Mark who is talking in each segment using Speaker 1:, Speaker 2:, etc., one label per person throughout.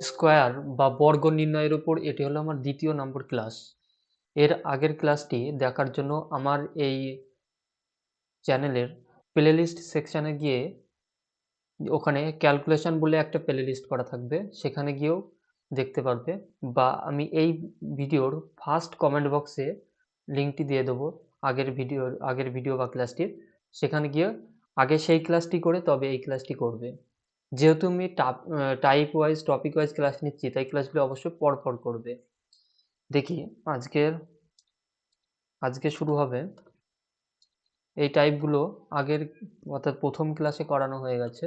Speaker 1: Square বা বর্গ নির্ণয়ের উপর এটি হলো আমার দ্বিতীয় নম্বর ক্লাস। এর আগের ক্লাসটি দেখার জন্য আমার এই চ্যানেলের প্লেলিস্ট সেকশানে গিয়ে ওখানে ক্যালকুলেশন বলে একটা প্লেলিস্ট করা থাকবে, সেখানে গিয়েও দেখতে পারবে বা আমি এই ভিডিওর ফার্স্ট কমেন্ট বক্সে লিঙ্কটি দিয়ে দেবো আগের ভিডিওর আগের ভিডিও বা ক্লাসটির। সেখানে গিয়ে আগে সেই ক্লাসটি করে তবে এই ক্লাসটি করবে। যেহেতু আমি type wise topic wise class নিচ্ছি, তাই ক্লাসগুলো অবশ্যই পরপর করবে। দেখি, আজকের, আজকে শুরু হবে। এই টাইপগুলো আগের, অর্থাৎ প্রথম ক্লাসে করানো হয়ে গেছে।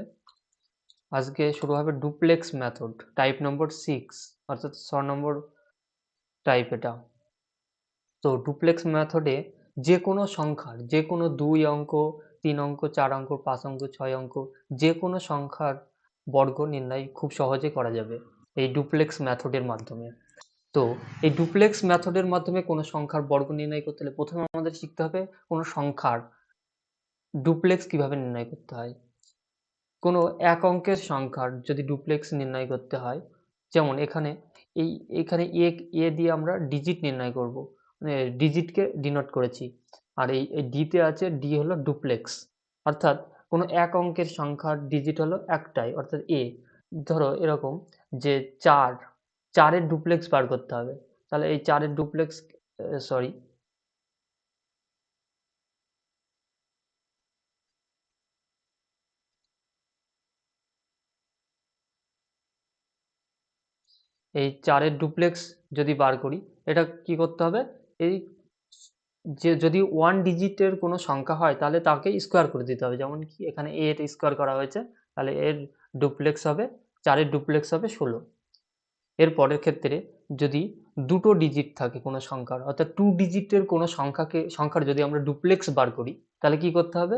Speaker 1: আজকে শুরু হবে duplex method type number six অর্থাৎ ছ নম্বর টাইপ এটা। তো ডুপ্লেক্স মেথডে যে কোনো সংখ্যার যে কোনো দুই অঙ্ক, তিন অঙ্ক, চার অঙ্ক, পাঁচ অঙ্ক, ছয় অঙ্ক যে কোনো সংখ্যার বর্গ নির্ণয় খুব সহজে করা যাবে এই ডুপ্লেক্স মেথডের মাধ্যমে। তো এই ডুপ্লেক্স মেথডের মাধ্যমে কোনো সংখ্যার বর্গ নির্ণয় করতে হলে প্রথমে আমাদের শিখতে হবে কোনো সংখ্যার ডুপ্লেক্স কীভাবে নির্ণয় করতে হয়। কোনো এক অঙ্কের সংখ্যার যদি ডুপ্লেক্স নির্ণয় করতে হয়, যেমন এখানে এই, এখানে এ এ দিয়ে আমরা ডিজিট নির্ণয় করব। মানে ডিজিটকে ডিনোট করেছি। আর এই ডিতে আছে ডি হলো ডুপ্লেক্স। অর্থাৎ কোনো এক অঙ্কের সংখ্যার ডিজিট হলো একটাই, অর্থাৎ এ ধরো এরকম যে চার, চারের ডুপ্লেক্স বার করতে হবে। তাহলে এই চারের ডুপ্লেক্স সরি এই চারের ডুপ্লেক্স যদি বার করি, এটা কি করতে হবে? এই যে যদি ওয়ান ডিজিটের কোনো সংখ্যা হয়, তাহলে তাকে স্কোয়ার করে দিতে হবে। যেমন কি এখানে এ এর স্কোয়ার করা হয়েছে, তাহলে এর ডুপ্লেক্স হবে, চারের ডুপ্লেক্স হবে ষোলো। এর পরের ক্ষেত্রে যদি দুটো ডিজিট থাকে কোনো সংখ্যার, অর্থাৎ টু ডিজিটের কোনো সংখ্যাকে, সংখ্যার যদি আমরা ডুপ্লেক্স বার করি, তাহলে কি করতে হবে?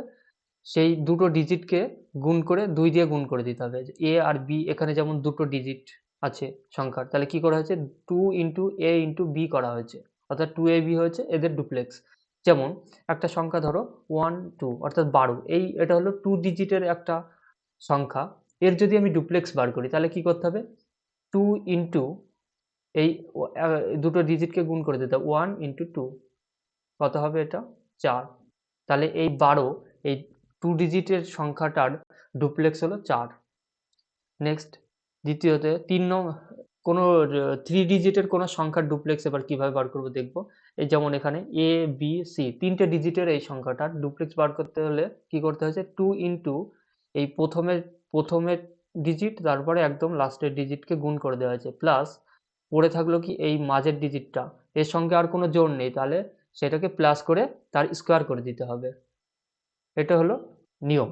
Speaker 1: সেই দুটো ডিজিটকে গুণ করে দুই দিয়ে গুণ করে দিতে হবে। এ আর বি এখানে যেমন দুটো ডিজিট আছে সংখ্যার, তাহলে কি করা হয়েছে? Two into A into B করা হয়েছে। অর্থাৎ টু এ হয়েছে, এদের ডুপ্লেক্স যেমন একটা সংখ্যা ধরো ওয়ান টু অর্থাৎ বারো। এই এটা হলো টু ডিজিটের একটা সংখ্যা। এর যদি আমি ডুপ্লেক্স বার করি, তাহলে কি করতে হবে? টু ইন্টু এই দুটো ডিজিটকে গুণ করে দিতে ওয়ান ইন্টু টু কত হবে এটা? চার। তাহলে এই বারো, এই টু ডিজিটের সংখ্যাটার ডুপ্লেক্স হলো চার। নেক্সট দ্বিতীয়তে তিন নং কোনো থ্রি ডিজিটের কোনো সংখ্যার ডুপ্লেক্স এবার কীভাবে বার করব দেখব? এই যেমন এখানে এ বি সি তিনটে ডিজিটের এই সংখ্যাটার ডুপ্লেক্স বার করতে হলে কি করতে হয়েছে? টু ইন্টু এই প্রথমে প্রথমে ডিজিট তারপরে একদম লাস্টের ডিজিটকে গুণ করে দেওয়া হয়েছে। প্লাস পড়ে থাকল কি এই মাঝের ডিজিটটা এর সঙ্গে আর কোনো জোর নেই তাহলে সেটাকে প্লাস করে তার স্কোয়ার করে দিতে হবে। এটা হলো নিয়ম।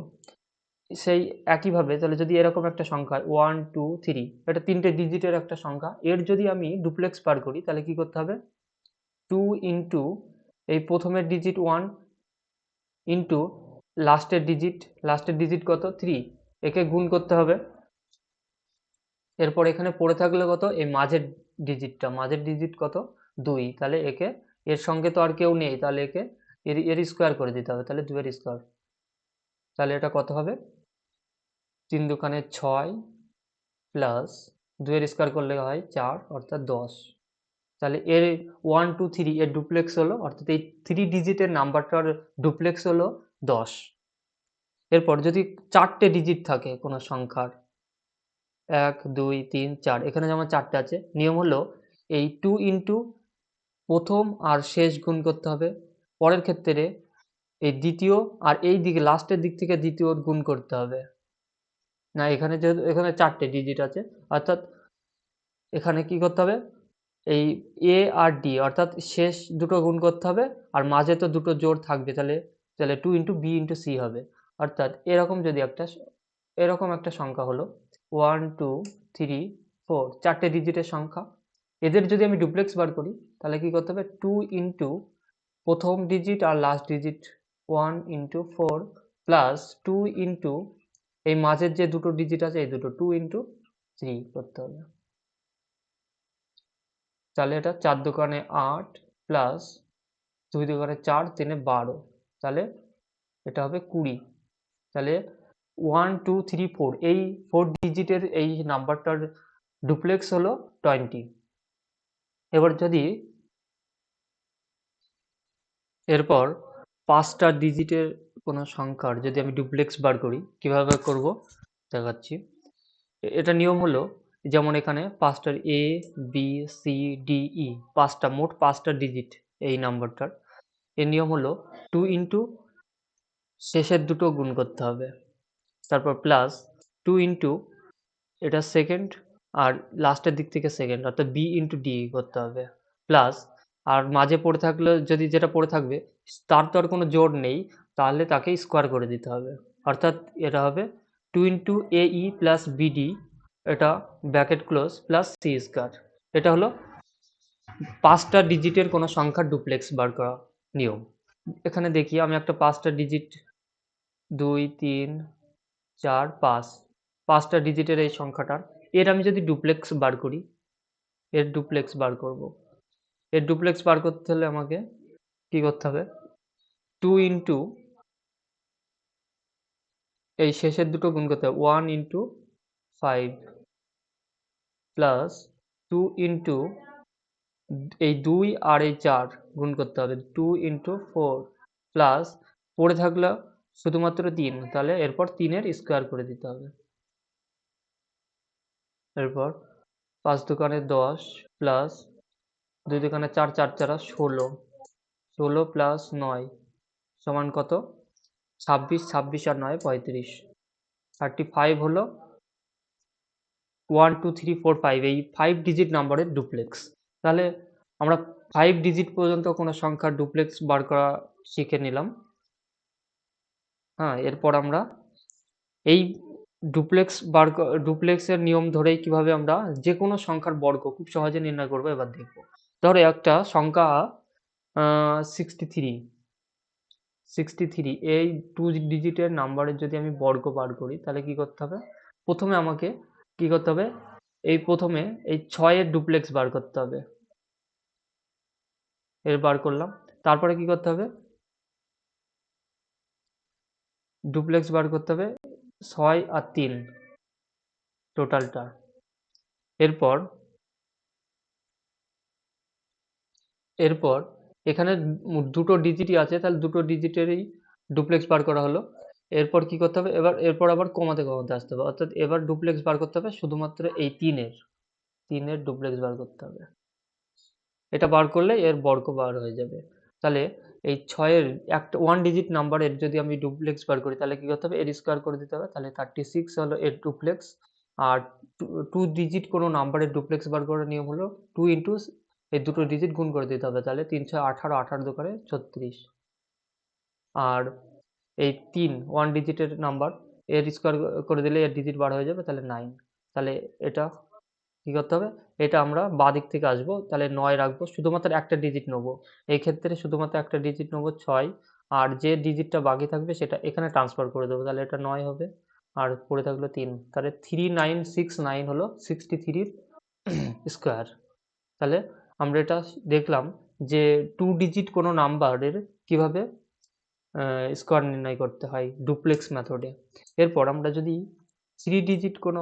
Speaker 1: সেই একইভাবে তাহলে যদি এরকম একটা সংখ্যা ওয়ান টু থ্রি এটা তিনটে ডিজিটের একটা সংখ্যা, এর যদি আমি ডুপ্লেক্স বার করি, তাহলে কি করতে হবে? টু ইন্টু এই প্রথমের ডিজিট ওয়ান ইন্টু লাস্টের ডিজিট লাস্টের ডিজিট কত? থ্রি একে গুণ করতে হবে। এরপর এখানে পড়ে থাকলে কত? এই মাঝের ডিজিটটা মাঝের ডিজিট কত? দুই, তাহলে একে, এর সঙ্গে তো আর কেউ নেই, তাহলে একে, এর এর স্কোয়ার করে দিতে হবে, তাহলে দুয়ের স্কোয়ার তাহলে এটা কত হবে? তিন দোকানে ছয় প্লাস দুয়ের স্কোয়ার করলে হয় চার, অর্থাৎ দশ। তাহলে এর ওয়ান টু থ্রি এর ডুপ্লেক্স হলো, অর্থাৎ এই থ্রি ডিজিটের নাম্বারটার ডুপ্লেক্স হলো দশ। এরপর যদি চারটে ডিজিট থাকে কোনো সংখ্যার, এক, দুই, তিন, চার, এখানে যেমন চারটে আছে, নিয়ম হলো এই টু ইন্টু প্রথম আর শেষ গুণ করতে হবে। পরের ক্ষেত্রে এই দ্বিতীয় আর এই দিকে লাস্টের দিক থেকে দ্বিতীয় গুণ করতে হবে। না, এখানে যেহেতু, এখানে চারটে ডিজিট আছে, অর্থাৎ এখানে কি করতে হবে? এই এ আর ডি অর্থাৎ শেষ দুটো গুণ করতে হবে, আর মাঝে তো দুটো জোর থাকবে, তাহলে তাহলে two into B into C হবে। অর্থাৎ এরকম যদি একটা, এরকম একটা সংখ্যা হলো ওয়ান টু থ্রি ফোর চারটে ডিজিটের সংখ্যা। এদের যদি আমি ডুপ্লেক্স বার করি, তাহলে কি করতে হবে? টু ইন্টু প্রথম ডিজিট আর last digit one into four plus two into এই মাঝের যে দুটো ডিজিট আছে, এই দুটো টু ইন্টু থ্রি করতে হবে। তাহলে এটা চার দোকানে আট প্লাস দুই দোকানে চার, তিনে বারো। তাহলে এটা হবে কুড়ি। তাহলে ওয়ান টু থ্রি ফোর এই ফোর ডিজিটের এই নাম্বারটার ডুপ্লেক্স হলো টোয়েন্টি এবার যদি এরপর পাঁচটা ডিজিটের কোনো সংখ্যার, যদি আমি ডুপ্লেক্স বার করি, কীভাবে করব? দেখাচ্ছি। এটা নিয়ম হলো, যেমন এখানে পাঁচটার A B C D E পাঁচটা, মোট পাঁচটা ডিজিট এই নাম্বারটার এর নিয়ম হলো টু ইন্টু শেষের দুটো গুণ করতে হবে। তারপর প্লাস টু ইন্টু এটা সেকেন্ড আর লাস্টের দিক থেকে সেকেন্ড অর্থাৎ বি ইন্টু ডি করতে হবে। প্লাস আর মাঝে পড়ে থাকলে, যদি যেটা পড়ে থাকবে, তার তো আর কোনো জোর নেই। তাহলে তাকে স্কোয়ার করে দিতে হবে। অর্থাৎ এটা হবে two into A E plus B D এটা bracket close plus C square এটা হলো পাঁচটা ডিজিটের কোনো সংখ্যার ডুপ্লেক্স বার করা নিয়ম। এখানে দেখি আমি একটা পাঁচটা ডিজিট দুই, তিন, চার, পাঁচ, পাঁচটা ডিজিটের এই সংখ্যাটার। এর আমি যদি ডুপ্লেক্স বার করি, এর ডুপ্লেক্স বার করব। এর ডুপ্লেক্স বার করতে হলে আমাকে কি করতে হবে? টু ইন্টু এই শেষের দুটো গুণ করতে হবে। One into five plus two into এই দুই আর এই চার গুণ করতে হবে। টু ইন্টু ফোর প্লাস পড়ে থাকল শুধুমাত্র তিন, তাহলে এরপর তিনের স্কোয়ার করে দিতে হবে। এরপর পাঁচ দোকানে দশ প্লাস দুই দোকানে চার চার, চারা, ষোলো। ষোলো প্লাস নয় সমান কত? ছাব্বিশ ছাব্বিশ আর নয়, পঁয়ত্রিশ। থার্টি ফাইভ হলো one two three four five এই ফাইভ ডিজিট নাম্বারের ডুপ্লেক্স তাহলে আমরা ফাইভ ডিজিট পর্যন্ত কোনো সংখ্যার ডুপ্লেক্স বার করা শিখে নিলাম। হ্যাঁ এরপর আমরা এই ডুপ্লেক্স বার ডুপ্লেক্সের নিয়ম ধরেই কীভাবে আমরা যে কোনো সংখ্যার বর্গ খুব সহজে নির্ণয় করব, এবার দেখব। ধরো একটা সংখ্যা সিক্সটি থ্রি সিক্সটি থ্রি এই টু ডিজিটের নাম্বারের যদি আমি বর্গ বার করি, তাহলে কি করতে হবে? প্রথমে আমাকে কি করতে হবে? এই প্রথমে এই ছয়ের ডুপ্লেক্স বার করতে হবে। এর বার করলাম। তারপরে কি করতে হবে? ডুপ্লেক্স বার করতে হবে ছয় আর তিন টোটালটা এরপর এরপর এখানে দুটো ডিজিটই আছে, তাহলে দুটো ডিজিটেরই ডুপ্লেক্স বার করা হলো। এরপর কি করতে হবে? এবার, এরপর আবার কমাতে কমাতে আসতে হবে। অর্থাৎ এবার ডুপ্লেক্স বার করতে হবে শুধুমাত্র এই তিনের। তিনের ডুপ্লেক্স বার করতে হবে। এটা বার করলে এর বর্গ বার হয়ে যাবে। তাহলে এই ছয়ের একটা ওয়ান ডিজিট নাম্বারের যদি আমি ডুপ্লেক্স বার করি, তাহলে কি করতে হবে? এর স্কোয়ার করে দিতে হবে। তাহলে থার্টি সিক্স হলো এর ডুপ্লেক্স আর টু ডিজিট কোনো নাম্বারের ডুপ্লেক্স বার করার নিয়ম হলো টু ইন্টু এই দুটো ডিজিট গুণ করে দিতে হবে তাহলে তিনশো আঠারো আঠারো দোকানে ছত্রিশ। আর এই তিন ওয়ান ডিজিটের নাম্বার এর স্কোয়ার করে দিলে এর ডিজিট বার হয়ে যাবে, তাহলে নাইন তাহলে এটা কী করতে হবে? এটা আমরা বাঁ দিক থেকে আসব, তাহলে নয় রাখব, শুধুমাত্র একটা ডিজিট নেব। এই ক্ষেত্রে শুধুমাত্র একটা ডিজিট নেব ছয়, আর যে ডিজিটটা বাকি থাকবে সেটা এখানে ট্রান্সফার করে দেবো, তাহলে এটা নয় হবে। আর পড়ে থাকল তিন, তাহলে থ্রি নাইন সিক্স নাইন হলো সিক্সটি থ্রির স্কোয়ার তাহলে আমরা এটা দেখলাম যে টু ডিজিট কোনো নাম্বারের কীভাবে স্কোয়ার নির্ণয় করতে হয় ডুপ্লেক্স মেথডে এরপর আমরা যদি থ্রি ডিজিট কোনো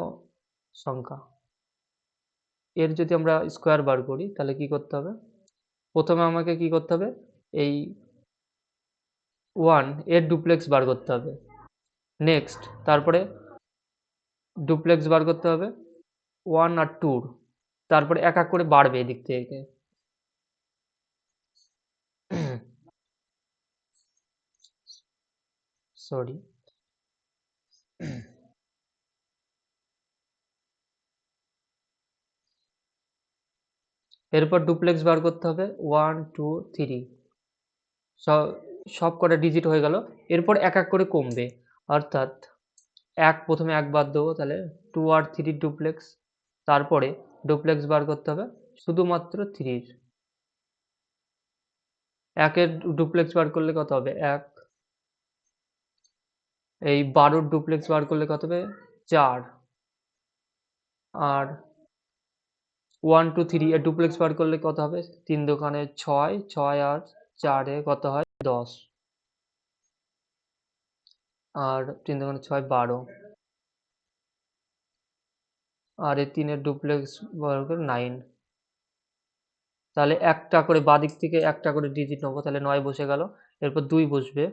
Speaker 1: সংখ্যা, এর যদি আমরা স্কোয়ার বার করি, তাহলে কি করতে হবে? প্রথমে আমাকে কি করতে হবে? এই ওয়ানের ডুপ্লেক্স বার করতে হবে। নেক্সট তারপরে ডুপ্লেক্স বার করতে হবে। ওয়ান আর টুর তারপরে এক এক করে বাড়বে এদিক থেকে। সরি এরপর ডুপ্লেক্স বার করতে হবে। ওয়ান টু থ্রি সব সব কটা ডিজিট হয়ে গেল। এরপর এক এক করে কমবে। অর্থাৎ এক প্রথমে এক বাদ দেবো তাহলে টু আর থ্রি ডুপ্লেক্স তারপরে ডুপ্লেক্স বার করতে হবে, শুধুমাত্র থ্রির একের ডুপ্লেক্স বার করলে কত হবে? এক। এই বারোর ডুপ্লেক্স বার করলে কত হবে? চার। আর ওয়ান টু থ্রি এর ডুপ্লেক্স বার করলে কত হবে? তিন দোকানে ছয় ছয় আর চারে কত হয়? দশ। আর তিন দোকানে ছয়, বারো। আর এই তিনের ডুপ্লেক্স বার করে নাইন তাহলে একটা করে বাদিক থেকে একটা করে ডিজিট নেব, তাহলে নয় বসে গেল। এরপর দুই বসবে।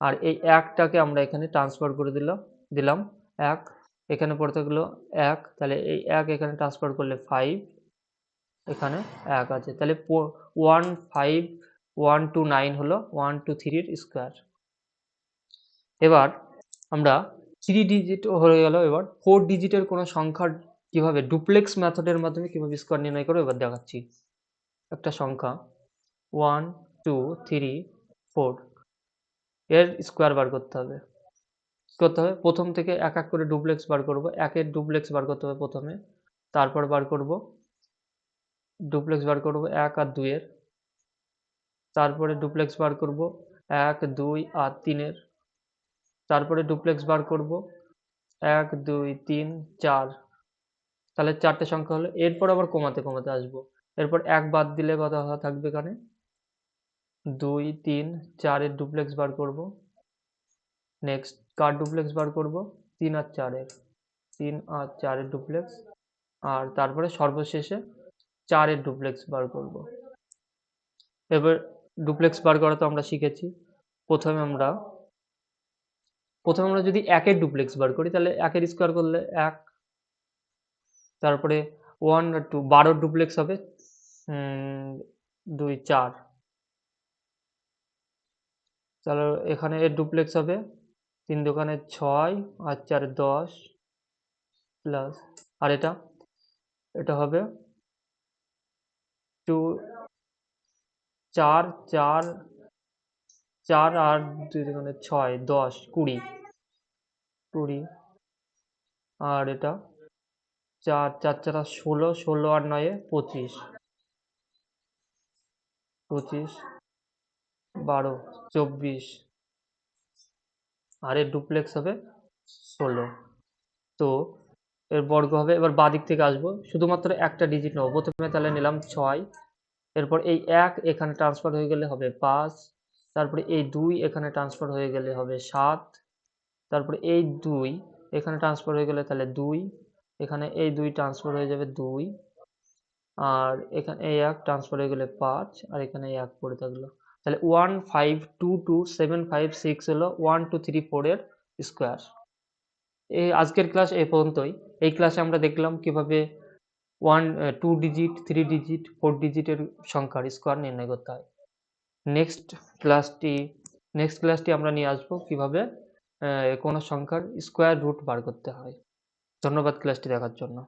Speaker 1: আর এই একটাকে আমরা এখানে ট্রান্সফার করে দিলাম দিলাম এক। এখানে পড়তে গেলো এক, তাহলে এই এক এখানে ট্রান্সফার করলে ফাইভ এখানে এক আছে। তাহলে one five one two nine হলো ওয়ান টু থ্রির স্কোয়ার এবার আমরা থ্রি ডিজিট হয়ে গেল। এবার ফোর ডিজিটের কোনো সংখ্যার কীভাবে ডুপ্লেক্স মেথডের মাধ্যমে কীভাবে স্কোয়ার নির্ণয় করব? এবার দেখাচ্ছি। একটা সংখ্যা ওয়ান টু থ্রি ফোর এর স্কোয়ার বার করতে হবে। করতে হবে? প্রথম থেকে এক এক করে ডুপ্লেক্স বার করব। একের ডুপ্লেক্স বার করতে হবে প্রথমে। তারপর বার করব। ডুপ্লেক্স বার করব এক আর দুইয়ের। তারপরে ডুপ্লেক্স বার করব এক, দুই আর তিনের। তারপরে ডুপ্লেক্স বার করব। এক, দুই, তিন, চার। তাহলে চারটে সংখ্যা হলো। এরপর আবার কমাতে কমাতে আসব। এরপর এক বাদ দিলে কত থাকবে এখানে? দুই, তিন, চারের ডুপ্লেক্স বার করব। নেক্সট কার ডুপ্লেক্স বার করব? তিন আর চারের। তিন আর চারের ডুপ্লেক্স আর তারপরে সর্বশেষে চারের ডুপ্লেক্স বার করব। এবার ডুপ্লেক্স বার করা তো আমরা শিখেছি। প্রথমে আমরা প্রথমে আমরা যদি একের ডুপ্লেক্স বার করি, তাহলে একের স্কোয়ার করলে এক, তারপরে ওয়ান আর টু বারোর ডুপ্লেক্স হবে দুই, চার। তাহলে এখানে এর ডুপ্লেক্স হবে তিন দোকানে ছয় আর চার দশ প্লাস আর এটা এটা হবে টু চার চার চার আর দুই দোকানে ছয়, দশ, কুড়ি। কুড়ি। আর এটা? চার চার, চারা ষোলো ষোলো আর নয়ে, পঁচিশ। পঁচিশ। বারো, চব্বিশ। আর এর ডুপ্লেক্স হবে ষোলো। তো এর বর্গ হবে, এবার বাদিক থেকে আসব। শুধুমাত্র একটা ডিজিট নেব। প্রথমে তাহলে নিলাম ছয়। এরপর এই এক এখানে ট্রান্সফার হয়ে গেলে হবে পাঁচ। তারপরে এই দুই এখানে ট্রান্সফার হয়ে গেলে হবে সাত। তারপরে এই দুই এখানে ট্রান্সফার হয়ে গেলে তাহলে দুই। এখানে এই দুই ট্রান্সফার হয়ে যাবে দুই। আর এখানে এই এক ট্রান্সফার হয়ে গেলে পাঁচ। আর এখানে এই এক পড়ে থাকল। তাহলে one five two two seven five six হলো ওয়ান টু থ্রি ফোরের স্কোয়ার এই আজকের ক্লাস এ পর্যন্তই। এই ক্লাসে আমরা দেখলাম কীভাবে one two digit three digit four ডিজিটের সংখ্যার স্কোয়ার নির্ণয় করতে হয়। নেক্সট ক্লাসটি নেক্সট ক্লাসটি আমরা নিয়ে আসব কীভাবে কোনো সংখ্যার স্কোয়ার রুট বার করতে হয়। ধন্যবাদ ক্লাসটি দেখার জন্য।